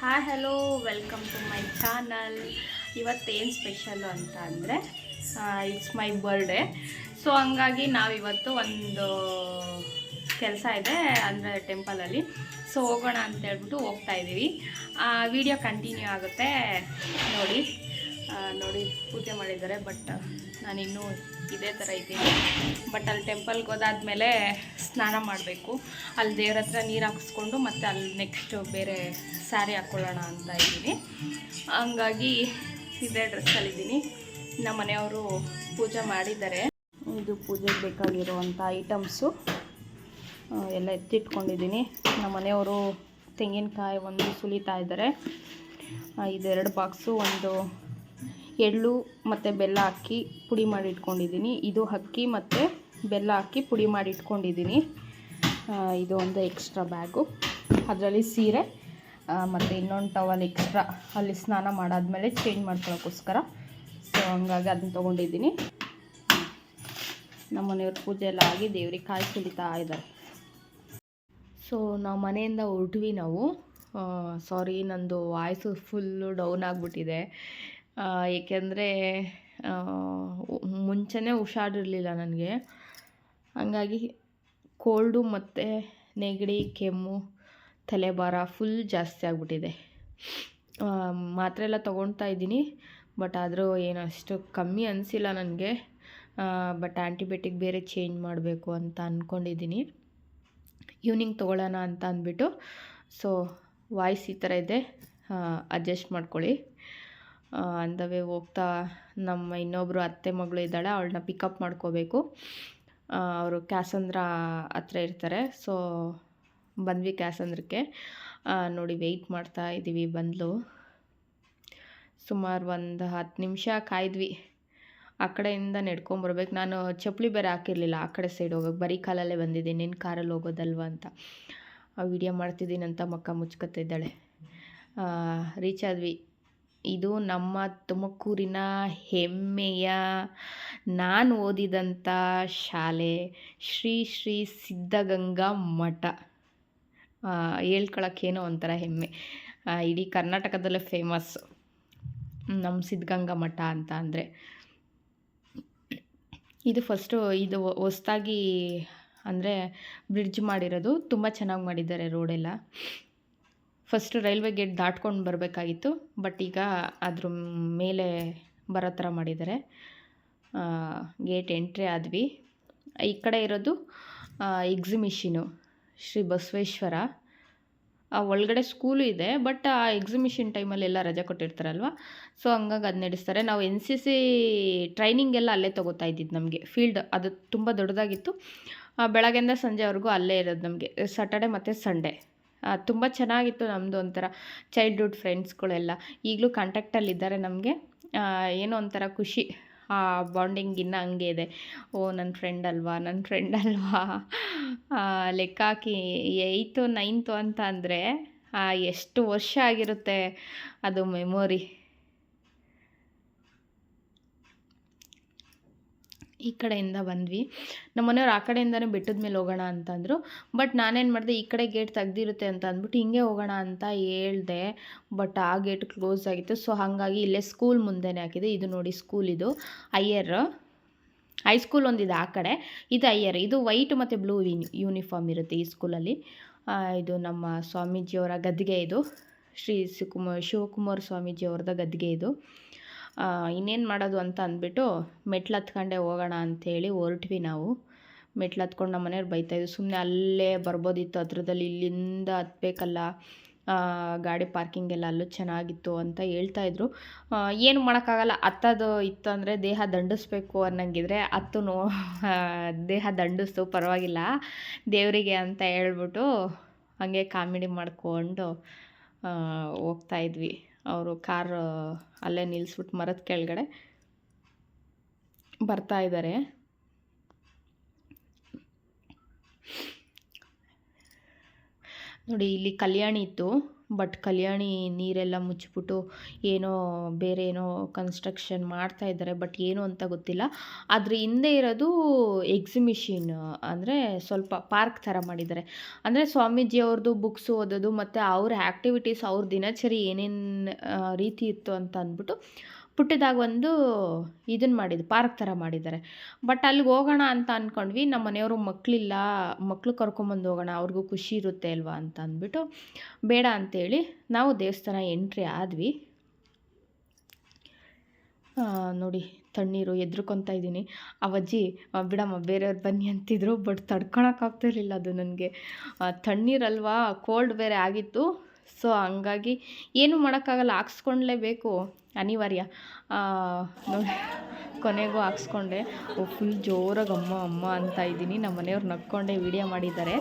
Hi hello welcome to my channel ಇವತ್ತೇನು special ಅಂತ ಅಂದರೆ ಇಟ್ಸ್ ಮೈ ಬರ್ಡೇ ಸೊ ಹಂಗಾಗಿ ನಾವಿವತ್ತು ಒಂದು ಕೆಲಸ ಇದೆ ಅಂದರೆ ಟೆಂಪಲಲ್ಲಿ ಸೊ ಹೋಗೋಣ ಅಂತ ಹೇಳ್ಬಿಟ್ಟು ಹೋಗ್ತಾ ಇದ್ದೀವಿ ವಿಡಿಯೋ ಕಂಟಿನ್ಯೂ ಆಗುತ್ತೆ. ನೋಡಿ. ನೋಡಿ ಪೂಜೆ ಮಾಡಿದ್ದಾರೆ ಬಟ್ ನಾನಿನ್ನೂ ಇದೇ ಥರ ಇದ್ದೀನಿ. ಬಟ್ ಅಲ್ಲಿ ಟೆಂಪಲ್ಗೆ ಹೋದಾದ್ಮೇಲೆ ಸ್ನಾನ ಮಾಡಬೇಕು. ಅಲ್ಲಿ ದೇವ್ರ ಹತ್ರ ನೀರು ಹಾಕಿಸ್ಕೊಂಡು ಮತ್ತು ಅಲ್ಲಿ ನೆಕ್ಸ್ಟ್ ಬೇರೆ ಸ್ಯಾರಿ ಹಾಕ್ಕೊಳ್ಳೋಣ ಅಂತ ಇದ್ದೀನಿ. ಹಂಗಾಗಿ ಇದೇ ಡ್ರೆಸ್ಸಲ್ಲಿದ್ದೀನಿ ನಮ್ಮ ಮನೆಯವರು ಪೂಜೆ ಮಾಡಿದ್ದಾರೆ. ಇದು ಪೂಜೆಗೆ ಬೇಕಾಗಿರುವಂಥ ಐಟಮ್ಸು ಎಲ್ಲ ಎತ್ತಿಟ್ಕೊಂಡಿದ್ದೀನಿ. ನಮ್ಮ ಮನೆಯವರು ತೆಂಗಿನಕಾಯಿ ಒಂದು ಸುಲಿತಾ ಇದ್ದಾರೆ. ಇದೆರಡು ಬಾಕ್ಸು ಒಂದು ಎಳ್ಳು ಮತ್ತು ಬೆಲ್ಲ ಹಾಕಿ ಪುಡಿ ಮಾಡಿ ಇಟ್ಕೊಂಡಿದ್ದೀನಿ. ಇದು ಅಕ್ಕಿ ಮತ್ತು ಬೆಲ್ಲ ಹಾಕಿ ಪುಡಿ ಮಾಡಿ ಇಟ್ಕೊಂಡಿದ್ದೀನಿ. ಇದು ಒಂದು ಎಕ್ಸ್ಟ್ರಾ ಬ್ಯಾಗು ಅದರಲ್ಲಿ ಸೀರೆ ಮತ್ತು ಇನ್ನೊಂದು ಟವಲ್ ಎಕ್ಸ್ಟ್ರಾ ಅಲ್ಲಿ ಸ್ನಾನ ಮಾಡಾದಮೇಲೆ ಚೇಂಜ್ ಮಾಡ್ಕೊಳ್ಳೋಕ್ಕೋಸ್ಕರ ಸೊ ಹಂಗಾಗಿ ಅದನ್ನ ತೊಗೊಂಡಿದ್ದೀನಿ. ನಮ್ಮ ಮನೆಯವ್ರ ಪೂಜೆ ಎಲ್ಲ ಆಗಿ ದೇವ್ರಿಗೆ ಕಾಯಿ ಕುಡಿತಾ ಇದ್ದಾರೆ. ಸೊ ನಾವು ಮನೆಯಿಂದ ಹೊರಟ್ವಿ ನಾವು. ಸಾರಿ ನಂದು ವಾಯ್ಸು ಫುಲ್ಲು ಡೌನ್ ಆಗಿಬಿಟ್ಟಿದೆ. ಏಕೆಂದರೆ ಮುಂಚೆನೇ ಹುಷಾರಿರಲಿಲ್ಲ ನನಗೆ. ಹಂಗಾಗಿ ಕೋಲ್ಡು ಮತ್ತು ನೆಗಡಿ, ಕೆಮ್ಮು, ತಲೆಭಾರ ಫುಲ್ ಜಾಸ್ತಿ ಆಗಿಬಿಟ್ಟಿದೆ. ಮಾತ್ರೆ ಎಲ್ಲ ತೊಗೊಳ್ತಾ ಇದ್ದೀನಿ, ಬಟ್ ಆದರೂ ಏನು ಅಷ್ಟು ಕಮ್ಮಿ ಅನಿಸಿಲ್ಲ ನನಗೆ. ಬಟ್ ಆ್ಯಂಟಿಬಯೋಟಿಕ್ ಬೇರೆ ಚೇಂಜ್ ಮಾಡಬೇಕು ಅಂತ ಅಂದ್ಕೊಂಡಿದ್ದೀನಿ ಈವ್ನಿಂಗ್ ತೊಗೊಳ್ಳೋಣ ಅಂತ ಅಂದ್ಬಿಟ್ಟು, ಸೊ ವಾಯ್ಸ್ ಈ ಥರ ಇದೆ ಅಡ್ಜಸ್ಟ್ ಮಾಡ್ಕೊಳ್ಳಿ. ಅಂದವೇ ಹೋಗ್ತಾ ನಮ್ಮ ಇನ್ನೊಬ್ಬರು ಅತ್ತೆ ಮಗಳು ಇದ್ದಾಳೆ ಅವಳನ್ನ ಪಿಕಪ್ ಮಾಡ್ಕೋಬೇಕು. ಅವರು ಕ್ಯಾಸಂದ್ರ ಹತ್ರ ಇರ್ತಾರೆ ಸೊ ಬಂದ್ವಿ ಕ್ಯಾಸಂದ್ರಕ್ಕೆ. ಆ, ನೋಡಿ ವೆಯ್ಟ್ ಮಾಡ್ತಾ ಇದ್ದೀವಿ ಬಂದಲು. ಸುಮಾರು ಒಂದು ಹತ್ತು ನಿಮಿಷ ಕಾಯ್ದ್ವಿ. ಆ ಕಡೆಯಿಂದ ನೆಡ್ಕೊಂಬರ್ಬೇಕು ನಾನು ಚಪ್ಪಲಿ ಬೇರೆ ಹಾಕಿರಲಿಲ್ಲ ಆ ಕಡೆ ಸೈಡ್ ಹೋಗೋಕೆ ಬರೀ ಕಾಲಲ್ಲೇ ಬಂದಿದ್ದೀನಿ ನಿನ್ನ ಕಾರಲ್ಲಿ ಹೋಗೋದಲ್ವ ಅಂತ. ವಿಡಿಯೋ ಮಾಡ್ತಿದ್ದೀನಿ ಅಂತ ಮಕ್ಕ ಮುಚ್ಕೊತಿದ್ದಾಳೆ. ರೀಚ್ ಆದ್ವಿ. ಇದು ನಮ್ಮ ತುಮಕೂರಿನ ಹೆಮ್ಮೆಯ ನಾನು ಓದಿದಂಥ ಶಾಲೆ ಶ್ರೀ ಶ್ರೀ ಸಿದ್ಧಗಂಗಾ ಮಠ. ಹೇಳ್ಕೊಳಕ್ಕೇನೋ ಒಂಥರ ಹೆಮ್ಮೆ. ಇಡೀ ಕರ್ನಾಟಕದಲ್ಲೇ ಫೇಮಸ್ ನಮ್ಮ ಸಿದ್ಧಗಂಗಾ ಮಠ ಅಂತ ಅಂದರೆ. ಇದು ಫಸ್ಟು ಇದು ಹೊಸ್ದಾಗಿ ಅಂದರೆ ಬ್ರಿಡ್ಜ್ ಮಾಡಿರೋದು, ತುಂಬ ಚೆನ್ನಾಗಿ ಮಾಡಿದ್ದಾರೆ ರೋಡೆಲ್ಲ ಫಸ್ಟು ರೈಲ್ವೆ ಗೇಟ್ ದಾಟ್ಕೊಂಡು ಬರಬೇಕಾಗಿತ್ತು ಬಟ್ ಈಗ ಅದ್ರ ಮೇಲೆ ಬರೋ ಥರ ಮಾಡಿದ್ದಾರೆ. ಗೇಟ್ ಎಂಟ್ರಿ ಆದ್ವಿ. ಈ ಕಡೆ ಇರೋದು ಎಕ್ಸಿಮಿಷಿನು ಶ್ರೀ ಬಸವೇಶ್ವರ. ಆ, ಒಳಗಡೆ ಸ್ಕೂಲು ಇದೆ ಬಟ್ ಆ ಎಕ್ಸಿಮಿಷನ್ ಟೈಮಲ್ಲಿ ಎಲ್ಲ ರಜೆ ಕೊಟ್ಟಿರ್ತಾರಲ್ವ? ಸೊ ಹಂಗಾಗಿ ಅದು ನಡೆಸ್ತಾರೆ. ನಾವು ಎನ್ ಸಿ ಸಿ ಟ್ರೈನಿಂಗ್ ಎಲ್ಲ ಅಲ್ಲೇ ತೊಗೋತಾ ಇದ್ದಿದ್ದು ನಮಗೆ. ಫೀಲ್ಡ್ ಅದು ತುಂಬ ದೊಡ್ಡದಾಗಿತ್ತು. ಬೆಳಗ್ಗೆಯಿಂದ ಸಂಜೆವರೆಗೂ ಅಲ್ಲೇ ಇರೋದು ನಮಗೆ. ಸ್ಯಾಟರ್ಡೆ ಮತ್ತು ಸಂಡೇ ತುಂಬ ಚೆನ್ನಾಗಿತ್ತು ನಮ್ಮದು ಒಂಥರ ಚೈಲ್ಡ್ಹುಡ್ ಫ್ರೆಂಡ್ಸ್ಗಳೆಲ್ಲ ಈಗಲೂ ಕಾಂಟ್ಯಾಕ್ಟಲ್ಲಿದ್ದಾರೆ ನಮಗೆ. ಏನೋ ಒಂಥರ ಖುಷಿ. ಆ ಬಾಂಡಿಂಗ್ ಇನ್ನೂ ಹಂಗೆ ಇದೆ. ಓ ನನ್ನ ಫ್ರೆಂಡ್ ಅಲ್ವಾ ನನ್ನ ಫ್ರೆಂಡ್ ಅಲ್ವಾ? ಲೆಕ್ಕ ಹಾಕಿ ಏಯ್ತು ನೈನ್ತು ಅಂತ ಅಂದರೆ ಎಷ್ಟು ವರ್ಷ ಆಗಿರುತ್ತೆ ಅದು ಮೆಮೊರಿ ಈ ಕಡೆಯಿಂದ ಬಂದ್ವಿ. ನಮ್ಮ ಮನೆಯವ್ರು ಆ ಕಡೆಯಿಂದನೇ ಬೆಟ್ಟದ ಮೇಲೆ ಹೋಗೋಣ ಅಂತಂದರು. ಬಟ್ ನಾನೇನು ಮಾಡಿದೆ, ಈ ಕಡೆ ಗೇಟ್ ತೆಗ್ದಿರುತ್ತೆ ಅಂತ ಅಂದ್ಬಿಟ್ಟು ಹಿಂಗೆ ಹೋಗೋಣ ಅಂತ ಹೇಳ್ದೆ. ಬಟ್ ಆ ಗೇಟ್ ಕ್ಲೋಸ್ ಆಗಿತ್ತು. ಸೊ ಹಾಗಾಗಿ ಇಲ್ಲೇ ಸ್ಕೂಲ್ ಮುಂದೆನೇ ಹಾಕಿದೆ. ಇದು ನೋಡಿ ಸ್ಕೂಲ್ ಇದು. ಅಯ್ಯರ್. ಹೈಸ್ಕೂಲ್ ಒಂದಿದೆ ಆ ಕಡೆ. ಇದು ಅಯ್ಯರ್. ಇದು ವೈಟ್ ಮತ್ತು ಬ್ಲೂ ಯೂನಿಫಾರ್ಮ್ ಇರುತ್ತೆ ಈ ಸ್ಕೂಲಲ್ಲಿ. ಇದು ನಮ್ಮ ಸ್ವಾಮೀಜಿಯವರ ಗದ್ದಿಗೆ ಇದು. ಶ್ರೀ ಶಿವಕುಮಾರ್ ಶಿವಕುಮಾರ್ ಸ್ವಾಮೀಜಿಯವ್ರದ ಗದ್ದಿಗೆ ಇದು. ಇನ್ನೇನು ಮಾಡೋದು ಅಂತ ಅಂದ್ಬಿಟ್ಟು ಮೆಟ್ಲು ಹತ್ಕೊಂಡೆ ಹೋಗೋಣ ಅಂಥೇಳಿ ಹೊರಟ್ವಿ ನಾವು. ಮೆಟ್ಲು ಹತ್ಕೊಂಡು ನಮ್ಮ ಮನೆಯವ್ರು ಬೈತಾಯಿದ್ವಿ ಸುಮ್ಮನೆ ಅಲ್ಲೇ ಬರ್ಬೋದಿತ್ತು. ಹತ್ರದಲ್ಲಿ ಇಲ್ಲಿಂದ ಹತ್ಬೇಕಲ್ಲ. ಗಾಡಿ ಪಾರ್ಕಿಂಗ್ ಎಲ್ಲ ಅಲ್ಲೂ ಚೆನ್ನಾಗಿತ್ತು ಅಂತ ಹೇಳ್ತಾಯಿದ್ರು ಏನು ಮಾಡೋಕ್ಕಾಗಲ್ಲ. ಹತ್ತೋದು ಇತ್ತು ಅಂದರೆ ದೇಹ ದಂಡಿಸ್ಬೇಕು ಅನ್ನಂಗಿದ್ರೆ ಹತ್ತು ನೋ ದೇಹ ದಂಡಿಸ್ತು, ಪರವಾಗಿಲ್ಲ. ದೇವರಿಗೆ ಅಂತ ಹೇಳ್ಬಿಟ್ಟು ಹಂಗೆ ಕಾಮಿಡಿ ಮಾಡಿಕೊಂಡು ಹೋಗ್ತಾ ಇದ್ವಿ. ಅವರು ಕಾರ್ ಅಲ್ಲೇ ನಿಲ್ಲಿಸ್ಬಿಟ್ಟು ಮರದ ಕೆಳಗಡೆ ಬರ್ತಾ ಇದ್ದಾರೆ. ನೋಡಿ ಇಲ್ಲಿ ಕಲ್ಯಾಣಿ ಇತ್ತು. ಬಟ್ ಕಲ್ಯಾಣಿ ನೀರೆಲ್ಲ ಮುಚ್ಚಿಬಿಟ್ಟು ಏನೋ ಬೇರೆ ಏನೋ ಕನ್ಸ್ಟ್ರಕ್ಷನ್ ಮಾಡ್ತಾ ಇದ್ದಾರೆ, ಬಟ್ ಏನು ಅಂತ ಗೊತ್ತಿಲ್ಲ. ಅದ್ರ ಹಿಂದೆ ಇರೋದು ಎಕ್ಸಿಬಿಷನ್ ಅಂದರೆ ಸ್ವಲ್ಪ ಪಾರ್ಕ್ ಥರ ಮಾಡಿದ್ದಾರೆ. ಅಂದರೆ ಸ್ವಾಮೀಜಿ ಅವ್ರದ್ದು ಬುಕ್ಸ್ ಓದೋದು ಮತ್ತು ಅವ್ರ ಆ್ಯಕ್ಟಿವಿಟೀಸ್ ಅವ್ರ ದಿನಚರಿ ಏನೇನು ರೀತಿ ಇತ್ತು ಅಂತ ಅಂದ್ಬಿಟ್ಟು ಪುಟ್ಟದಾಗ ಒಂದು ಇದನ್ನು ಮಾಡಿದ್ದು ಪಾರ್ಕ್ ಥರ ಮಾಡಿದ್ದಾರೆ. ಬಟ್ ಅಲ್ಲಿಗೆ ಹೋಗೋಣ ಅಂತ ಅಂದ್ಕೊಂಡ್ವಿ ನಮ್ಮ ಮನೆಯವರು ಮಕ್ಕಳಿಲ್ಲ ಮಕ್ಕಳು ಕರ್ಕೊಂಬಂದು ಹೋಗೋಣ, ಅವ್ರಿಗೂ ಖುಷಿ ಇರುತ್ತೆ ಅಲ್ವಾ ಅಂತ ಅಂದ್ಬಿಟ್ಟು ಬೇಡ ಅಂತೇಳಿ ನಾವು ದೇವಸ್ಥಾನ ಎಂಟ್ರಿ ಆದ್ವಿ. ನೋಡಿ ತಣ್ಣೀರು ಎದ್ರುಕೊತಾ ಇದ್ದೀನಿ. ಅವಜ್ಜಿ ಬಿಡಮ್ಮ, ಬೇರೆಯವ್ರು ಬನ್ನಿ ಅಂತಿದ್ರು, ಬಟ್ ತಡ್ಕೊಳಕ್ಕಾಗ್ತಿರ್ಲಿಲ್ಲ ಅದು ನನಗೆ. ತಣ್ಣೀರಲ್ವಾ, ಕೋಲ್ಡ್ ಬೇರೆ ಆಗಿತ್ತು. ಸೊ ಹಂಗಾಗಿ ಏನು ಮಾಡೋಕ್ಕಾಗಲ್ಲ ಹಾಕ್ಸ್ಕೊಳ್ಲೇಬೇಕು ಅನಿವಾರ್ಯ. ನೋಡಿ, ಕೊನೆಗೂ ಹಾಕ್ಸ್ಕೊಂಡೆ. ಫುಲ್ ಜೋರಾಗಿ ಅಮ್ಮ ಅಮ್ಮ ಅಂತ ಇದ್ದೀನಿ. ನಮ್ಮ ಮನೆಯವ್ರು ನಕ್ಕೊಂಡೆ ವಿಡಿಯೋ ಮಾಡಿದ್ದಾರೆ.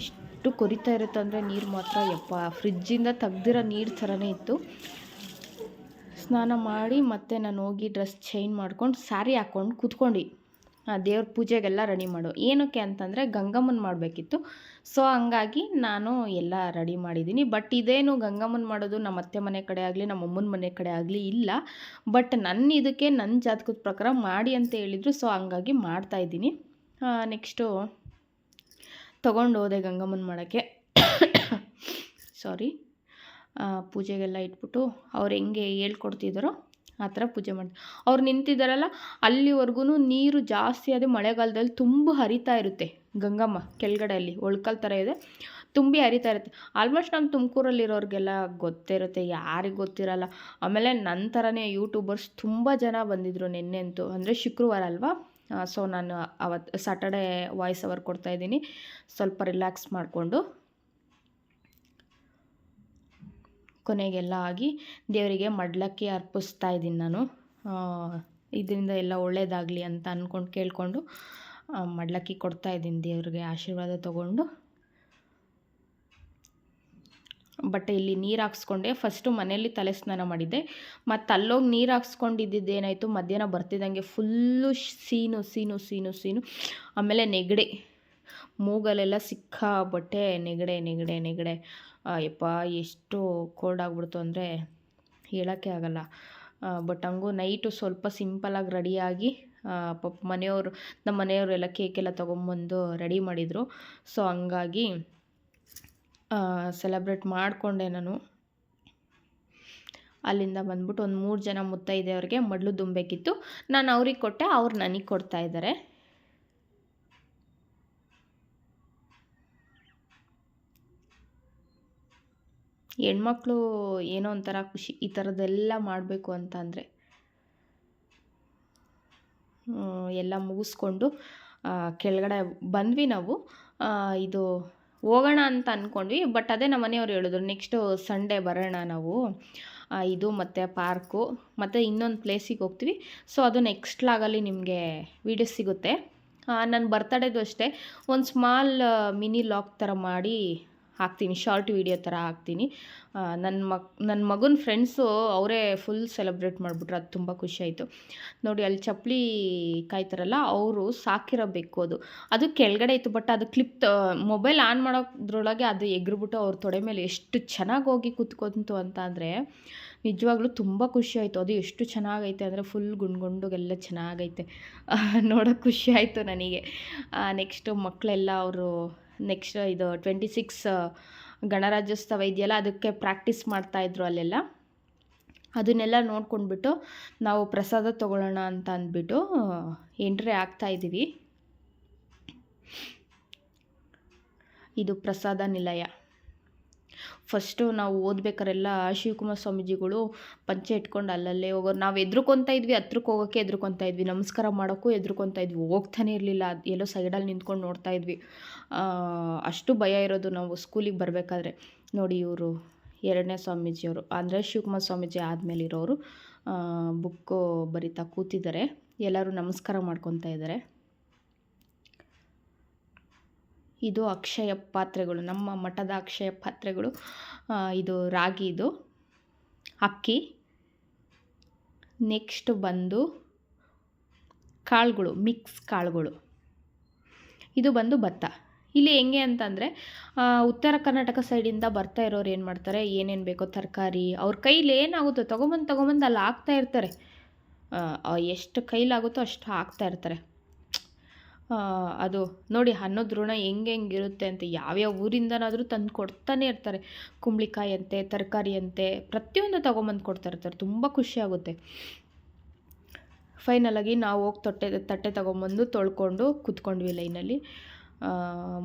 ಎಷ್ಟು ಕೊರಿತಾ ಇರುತ್ತೆ ಅಂದರೆ ನೀರು ಮಾತ್ರ. ಯಪ್ಪ ಫ್ರಿಜ್ಜಿಂದ ತೆಗ್ದಿರೋ ನೀರು ಥರನೇ ಇತ್ತು. ಸ್ನಾನ ಮಾಡಿ ಮತ್ತೆ ನಾನು ಹೋಗಿ ಡ್ರೆಸ್ ಚೇಂಜ್ ಮಾಡ್ಕೊಂಡು ಸ್ಯಾರಿ ಹಾಕ್ಕೊಂಡು ಕೂತ್ಕೊಂಡು. ದೇವ್ರ ಪೂಜೆಗೆಲ್ಲ ರೆಡಿ ಮಾಡು. ಏನಕ್ಕೆ ಅಂತಂದರೆ ಗಂಗಮ್ಮನ ಮಾಡಬೇಕಿತ್ತು. ಸೊ ಹಂಗಾಗಿ ನಾನು ಎಲ್ಲ ರೆಡಿ ಮಾಡಿದ್ದೀನಿ. ಬಟ್ ಇದೇನು ಗಂಗಮ್ಮನ ಮಾಡೋದು ನಮ್ಮ ಅತ್ತೆ ಮನೆ ಕಡೆ ಆಗಲಿ, ನಮ್ಮ ಅಮ್ಮನ ಮನೆ ಕಡೆ ಆಗಲಿ ಇಲ್ಲ. ಬಟ್ ನನ್ನ ಇದಕ್ಕೆ ನನ್ನ ಜಾತಕದ ಪ್ರಕಾರ ಮಾಡಿ ಅಂತ ಹೇಳಿದರು. ಸೊ ಹಂಗಾಗಿ ಮಾಡ್ತಾಯಿದ್ದೀನಿ ನೆಕ್ಸ್ಟು ತೊಗೊಂಡು ಹೋದೆ ಗಂಗಮ್ಮನ ಮಾಡೋಕ್ಕೆ. ಸಾರಿ ಪೂಜೆಗೆಲ್ಲ ಇಟ್ಬಿಟ್ಟು ಅವ್ರು ಹೆಂಗೆ ಹೇಳ್ಕೊಡ್ತಿದ್ದಾರೋ ಆ ಥರ ಪೂಜೆ ಮಾಡಿ ಅವ್ರು ನಿಂತಿದ್ದಾರಲ್ಲ ಅಲ್ಲಿವರೆಗೂ ನೀರು ಜಾಸ್ತಿ ಆದರೆ ಮಳೆಗಾಲದಲ್ಲಿ ತುಂಬ ಹರಿತಾ ಇರುತ್ತೆ ಗಂಗಮ್ಮ ಕೆಳಗಡೆ ಅಲ್ಲಿ ಒಳ್ಕಲ್ ಥರ ಇದೆ, ತುಂಬಿ ಹರಿತಾ ಇರುತ್ತೆ. ಆಲ್ಮೋಸ್ಟ್ ನಮ್ಮ ತುಮಕೂರಲ್ಲಿರೋರಿಗೆಲ್ಲ ಗೊತ್ತೇ ಇರುತ್ತೆ, ಯಾರಿಗೆ ಗೊತ್ತಿರಲ್ಲ. ಆಮೇಲೆ ನನ್ನ ಥರನೇ ಯೂಟ್ಯೂಬರ್ಸ್ ತುಂಬ ಜನ ಬಂದಿದ್ದರು ನಿನ್ನೆ ಅಂತೂ. ಅಂದರೆ ಶುಕ್ರವಾರ ಅಲ್ವಾ? ಸೊ ನಾನು ಅವತ್ತು ಸಾಟರ್ಡೇ ವಾಯ್ಸ್ ಅವರ್ ಕೊಡ್ತಾಯಿದ್ದೀನಿ ಸ್ವಲ್ಪ ರಿಲ್ಯಾಕ್ಸ್ ಮಾಡಿಕೊಂಡು. ಕೊನೆಗೆಲ್ಲ ಆಗಿ ದೇವರಿಗೆ ಮಡ್ಲಕ್ಕಿ ಅರ್ಪಿಸ್ತಾ ಇದ್ದೀನಿ ನಾನು. ಇದರಿಂದ ಎಲ್ಲ ಒಳ್ಳೆಯದಾಗಲಿ ಅಂತ ಅಂದ್ಕೊಂಡು ಕೇಳಿಕೊಂಡು ಮಡ್ಲಕ್ಕಿ ಕೊಡ್ತಾ ಇದ್ದೀನಿ ದೇವ್ರಿಗೆ ಆಶೀರ್ವಾದ ತೊಗೊಂಡು. ಬಟ್ ಇಲ್ಲಿ ನೀರು ಹಾಕ್ಸ್ಕೊಂಡೆ ಫಸ್ಟು ಮನೆಯಲ್ಲಿ ತಲೆ ಸ್ನಾನ ಮಾಡಿದ್ದೆ. ಮತ್ತು ಅಲ್ಲೋಗಿ ನೀರು ಹಾಕ್ಸ್ಕೊಂಡಿದ್ದಿದ್ದು ಏನಾಯಿತು, ಮಧ್ಯಾಹ್ನ ಬರ್ತಿದ್ದಂಗೆ ಫುಲ್ಲು ಸೀನು ಸೀನು ಸೀನು ಸೀನು. ಆಮೇಲೆ ನೆಗಡಿ. ಮೂಗಲೆಲ್ಲ ಸಿಕ್ಕಾಬಟ್ಟೆ, ನೆಗಡೆ ನೆಗಡೆ ನೆಗಡೆ. ಯಪ್ಪ, ಎಷ್ಟು ಕೋಲ್ಡ್ ಆಗಿಬಿಡ್ತು ಅಂದರೆ ಹೇಳೋಕ್ಕೆ ಆಗಲ್ಲ. ಬಟ್ ಹಂಗೂ ನೈಟು ಸ್ವಲ್ಪ ಸಿಂಪಲಾಗಿ ರೆಡಿಯಾಗಿ ಪಾಪ ಮನೆಯವರು ನಮ್ಮ ಮನೆಯವರೆಲ್ಲ ಕೇಕೆಲ್ಲ ತೊಗೊಂಬಂದು ರೆಡಿ ಮಾಡಿದರು. ಸೊ ಹಂಗಾಗಿ ಸೆಲೆಬ್ರೇಟ್ ಮಾಡಿಕೊಂಡೆ ನಾನು. ಅಲ್ಲಿಂದ ಬಂದ್ಬಿಟ್ಟು ಒಂದು ಮೂರು ಜನ ಮುತ್ತೈದೆಯವ್ರಿಗೆ ಮಡ್ಲು ತುಂಬಬೇಕಿತ್ತು ನಾನು ಅವ್ರಿಗೆ ಕೊಟ್ಟೆ, ಅವ್ರು ನನಗೆ ಕೊಡ್ತಾ ಇದ್ದಾರೆ. ಹೆಣ್ಮಕ್ಳು ಏನೋ ಒಂಥರ ಖುಷಿ, ಈ ಥರದ್ದೆಲ್ಲ ಮಾಡಬೇಕು ಅಂತ ಅಂದರೆ ಎಲ್ಲ ಮುಗಿಸ್ಕೊಂಡು ಕೆಳಗಡೆ ಬಂದ್ವಿ ನಾವು. ಇದು ಹೋಗೋಣ ಅಂತ ಅಂದ್ಕೊಂಡ್ವಿ ಬಟ್ ಅದೇ ನಮ್ಮ ಮನೆಯವ್ರು ಹೇಳಿದ್ರು ನೆಕ್ಸ್ಟು ಸಂಡೇ ಬರೋಣ ನಾವು. ಇದು ಮತ್ತು ಪಾರ್ಕು, ಮತ್ತು ಇನ್ನೊಂದು ಪ್ಲೇಸಿಗೆ ಹೋಗ್ತೀವಿ. ಸೊ ಅದು ನೆಕ್ಸ್ಟ್ ಲಾಗಲ್ಲಿ ನಿಮಗೆ ವೀಡಿಯೋ ಸಿಗುತ್ತೆ. ನನ್ನ ಬರ್ತಡೇದು ಅಷ್ಟೇ, ಒಂದು ಸ್ಮಾಲ್ ಮಿನಿ ಲಾಕ್ ಥರ ಮಾಡಿ ಹಾಕ್ತೀನಿ, ಶಾರ್ಟ್ ವೀಡಿಯೋ ಥರ ಹಾಕ್ತೀನಿ. ನನ್ನ ಮಕ್ ನನ್ನ ಮಗನ ಫ್ರೆಂಡ್ಸು ಅವರೇ ಫುಲ್ ಸೆಲೆಬ್ರೇಟ್ ಮಾಡಿಬಿಟ್ರು, ಅದು ತುಂಬ ಖುಷಿಯಾಯಿತು ನೋಡಿ, ಅಲ್ಲಿ ಚಪ್ಪಲಿ ಕಾಯ್ತಾರಲ್ಲ, ಅವರು ಸಾಕಿರಬೇಕು ಅದು. ಅದು ಕೆಳಗಡೆ ಇತ್ತು, ಬಟ್ ಅದು ಕ್ಲಿಪ್ ಮೊಬೈಲ್ ಆನ್ ಮಾಡೋದ್ರೊಳಗೆ ಅದು ಎಗ್ರಿಬಿಟ್ಟು ಅವ್ರ ತೊಡೆ ಮೇಲೆ ಎಷ್ಟು ಚೆನ್ನಾಗಿ ಹೋಗಿ ಕೂತ್ಕೊಂತು ಅಂತ ಅಂದರೆ, ನಿಜವಾಗ್ಲೂ ತುಂಬ ಖುಷಿ ಆಯಿತು. ಅದು ಎಷ್ಟು ಚೆನ್ನಾಗೈತೆ ಅಂದರೆ, ಫುಲ್ ಗುಂಡು ಗುಂಡುಗೆಲ್ಲ ಚೆನ್ನಾಗೈತೆ. ನೋಡೋಕೆ ಖುಷಿ ಆಯಿತು ನನಗೆ. ನೆಕ್ಸ್ಟು ಮಕ್ಕಳೆಲ್ಲ ಅವರು ನೆಕ್ಸ್ಟ್ ಇದು ಟ್ವೆಂಟಿ ಸಿಕ್ಸ್ ಗಣರಾಜ್ಯೋತ್ಸವ ಇದೆಯಲ್ಲ, ಅದಕ್ಕೆ ಪ್ರಾಕ್ಟೀಸ್ ಮಾಡ್ತಾಯಿದ್ರು ಅಲ್ಲೆಲ್ಲ. ಅದನ್ನೆಲ್ಲ ನೋಡ್ಕೊಂಡ್ಬಿಟ್ಟು ನಾವು ಪ್ರಸಾದ ತೊಗೊಳ್ಳೋಣ ಅಂತ ಅಂದ್ಬಿಟ್ಟು ಎಂಟ್ರಿ ಆಗ್ತಾಯಿದ್ದೀವಿ ಇದು ಪ್ರಸಾದ ನಿಲಯ. ಫಸ್ಟು ನಾವು ಓದ್ಬೇಕಾರೆಲ್ಲ ಶಿವಕುಮಾರ ಸ್ವಾಮೀಜಿಗಳು ಪಂಚೆ ಇಟ್ಕೊಂಡು ಅಲ್ಲಲ್ಲೇ ಹೋಗೋರು. ನಾವು ಎದ್ರುಕೊತಾ ಇದ್ವಿ ಹತ್ರಕ್ಕೆ ಹೋಗೋಕ್ಕೆ ಎದ್ರುಕೊತಾ ಇದ್ವಿ. ನಮಸ್ಕಾರ ಮಾಡೋಕ್ಕೂ ಎದ್ರುಕೊತಾ ಇದ್ವಿ. ಹೋಗ್ತಾನೆ ಇರಲಿಲ್ಲ. ಎಲ್ಲೋ ಸೈಡಲ್ಲಿ ನಿಂತ್ಕೊಂಡು ನೋಡ್ತಾ ಇದ್ವಿ. ಅಷ್ಟು ಭಯ ಇರೋದು ನಾವು ಸ್ಕೂಲಿಗೆ ಬರಬೇಕಾದ್ರೆ. ನೋಡಿ ಇವರು, ಎರಡನೇ ಸ್ವಾಮೀಜಿಯವರು. ಅಂದರೆ ಶಿವಕುಮಾರ ಸ್ವಾಮೀಜಿ ಆದಮೇಲೆ ಇರೋರು ಬುಕ್ಕು ಬರಿತಾ ಕೂತಿದ್ದಾರೆ. ಎಲ್ಲರೂ ನಮಸ್ಕಾರ ಮಾಡ್ಕೊತಾ ಇದ್ದಾರೆ. ಇದು ಅಕ್ಷಯ ಪಾತ್ರೆಗಳು, ನಮ್ಮ ಮಠದ ಅಕ್ಷಯ ಪಾತ್ರೆಗಳು. ಇದು ರಾಗಿದು ಅಕ್ಕಿ. ನೆಕ್ಸ್ಟ್ ಬಂದು ಕಾಳುಗಳು, ಮಿಕ್ಸ್ ಕಾಳುಗಳು. ಇದು ಬಂದು ಭತ್ತ. ಇಲ್ಲಿ ಹೆಂಗೆ ಅಂತಂದರೆ ಉತ್ತರ ಕರ್ನಾಟಕ ಸೈಡಿಂದ ಬರ್ತಾ ಇರೋರು ಏನು ಮಾಡ್ತಾರೆ, ಏನೇನು ಬೇಕೋ ತರಕಾರಿ, ಅವ್ರ ಕೈಲಿ ಏನಾಗುತ್ತೋ ತೊಗೊಂಬಂದು ತೊಗೊಂಬಂದು ಅಲ್ಲಿ ಹಾಕ್ತಾ ಇರ್ತಾರೆ. ಎಷ್ಟು ಕೈಲಾಗುತ್ತೋ ಅಷ್ಟು ಹಾಕ್ತಾ ಇರ್ತಾರೆ. ಅದು ನೋಡಿ ಅನ್ನದ ಋಣ ಹೆಂಗೆ ಹೆಂಗಿರುತ್ತೆ ಅಂತ ಯಾವ್ಯಾವ ಊರಿಂದನಾದರೂ ತಂದು ಕೊಡ್ತಾನೆ ಇರ್ತಾರೆ. ಕುಂಬಳಿಕಾಯಿ ಅಂತೆ ತರಕಾರಿ ಅಂತೆ ಪ್ರತಿಯೊಂದು ತೊಗೊಂಬಂದು ಕೊಡ್ತಾ ಇರ್ತಾರೆ. ತುಂಬ ಖುಷಿಯಾಗುತ್ತೆ ಫೈನಲಾಗಿ ನಾವು ಹೋಗಿ ತೊಟ್ಟೆ, ತಟ್ಟೆ ತೊಗೊಂಬಂದು ತೊಳ್ಕೊಂಡು ಕುತ್ಕೊಂಡ್ವಿ ಲೈನಲ್ಲಿ.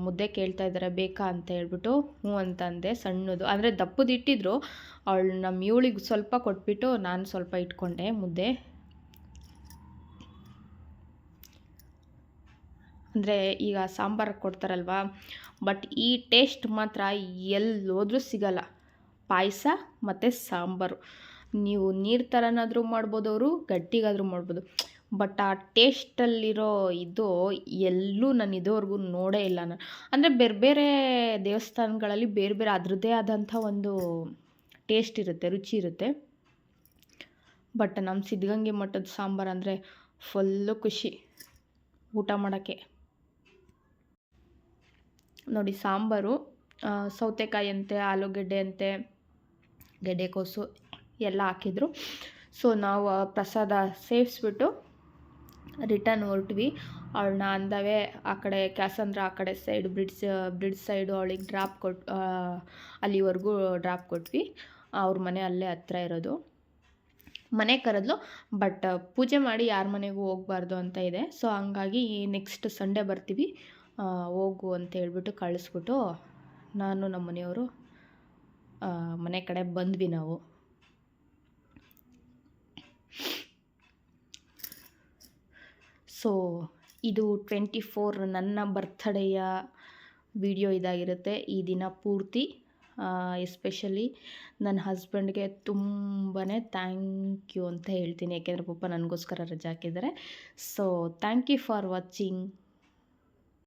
ಮುದ್ದೆ ಕೇಳ್ತಾ ಇದ್ದಾರೆ, ಬೇಕಾ ಅಂತ ಹೇಳ್ಬಿಟ್ಟು ಹ್ಞೂ ಅಂತ ಅಂದೆ. ಸಣ್ಣದು, ಅಂದರೆ ದಪ್ಪದಿಟ್ಟಿದ್ರು. ಅವಳು ನಮ್ಮ ಇವಳಿಗೆ ಸ್ವಲ್ಪ ಕೊಟ್ಬಿಟ್ಟು ನಾನು ಸ್ವಲ್ಪ ಇಟ್ಕೊಂಡೆ ಮುದ್ದೆ. ಅಂದರೆ ಈಗ ಸಾಂಬಾರು ಕೊಡ್ತಾರಲ್ವ? ಬಟ್ ಈ ಟೇಸ್ಟ್ ಮಾತ್ರ ಎಲ್ಲೋದ್ರೂ ಸಿಗಲ್ಲ. ಪಾಯಸ ಮತ್ತು ಸಾಂಬಾರು. ನೀವು ನೀರು ಥರನಾದರೂ ಮಾಡ್ಬೋದು ಅವರು, ಗಟ್ಟಿಗಾದರೂ ಮಾಡ್ಬೋದು. ಬಟ್ ಆ ಟೇಸ್ಟಲ್ಲಿರೋ ಇದು ಎಲ್ಲೂ ನಾನು ಇದುವರೆಗೂ ನೋಡೇ ಇಲ್ಲ ನಾನು. ಅಂದರೆ ಬೇರೆ ಬೇರೆ ದೇವಸ್ಥಾನಗಳಲ್ಲಿ ಬೇರೆ ಬೇರೆ ಅದರದ್ದೇ ಆದಂಥ ಒಂದು ಟೇಸ್ಟ್ ಇರುತ್ತೆ, ರುಚಿ ಇರುತ್ತೆ. ಬಟ್ ನಮ್ಮ ಸಿದ್ಧಗಂಗೆ ಮಠದ ಸಾಂಬಾರು ಅಂದರೆ ಫುಲ್ಲು ಖುಷಿ. ಊಟ ಮಾಡೋಕ್ಕೆ. ನೋಡಿ ಸಾಂಬಾರು ಸೌತೆಕಾಯಿ ಅಂತೆ ಆಲೂಗೆಡ್ಡೆ ಅಂತೆ ಗೆಡ್ಡೆಕೋಸು ಎಲ್ಲ ಹಾಕಿದ್ರು. ಸೊ ನಾವು ಪ್ರಸಾದ ಸೇವಿಸ್ಬಿಟ್ಟು ರಿಟರ್ನ್ ಹೊರಟ್ವಿ. ಅವಳನ್ನ ಅಂದವೇ ಆ ಕಡೆ ಕ್ಯಾಸಂದ್ರ ಆ ಕಡೆ ಸೈಡ್ ಬ್ರಿಡ್ಜ್ ಬ್ರಿಡ್ಜ್ ಸೈಡು ಅವಳಿಗೆ ಡ್ರಾಪ್ ಕೊಟ್ಟು ಅಲ್ಲಿವರೆಗೂ ಡ್ರಾಪ್ ಕೊಟ್ವಿ. ಅವ್ರ ಮನೆ ಅಲ್ಲೇ ಹತ್ರ ಇರೋದು. ಮನೆ ಕರೆದ್ಲು ಬಟ್ ಪೂಜೆ ಮಾಡಿ ಯಾರ ಮನೆಗೂ ಹೋಗ್ಬಾರ್ದು ಅಂತ ಇದೆ. ಸೊ ಹಂಗಾಗಿ ನೆಕ್ಸ್ಟ್ ಸಂಡೇ ಬರ್ತೀವಿ. ಹೋಗು ಅಂತ ಹೇಳ್ಬಿಟ್ಟು ಕಳಿಸ್ಬಿಟ್ಟು ನಾನು ನಮ್ಮ ಮನೆಯವರು ಮನೆ ಕಡೆ ಬಂದ್ವಿ ನಾವು. ಸೊ ಇದು ಟ್ವೆಂಟಿ ಫೋರ್ ನನ್ನ ಬರ್ತ್ಡೇಯ ವಿಡಿಯೋ ಇದಾಗಿರುತ್ತೆ. ಈ ದಿನ ಪೂರ್ತಿ ಎಸ್ಪೆಷಲಿ ನನ್ನ ಹಸ್ಬೆಂಡ್ಗೆ ತುಂಬಾ ಥ್ಯಾಂಕ್ ಯು ಅಂತ ಹೇಳ್ತೀನಿ. ಯಾಕೆಂದರೆ ಪಾಪ ನನಗೋಸ್ಕರ ರಜೆ ಹಾಕಿದ್ದಾರೆ. So thank you for watching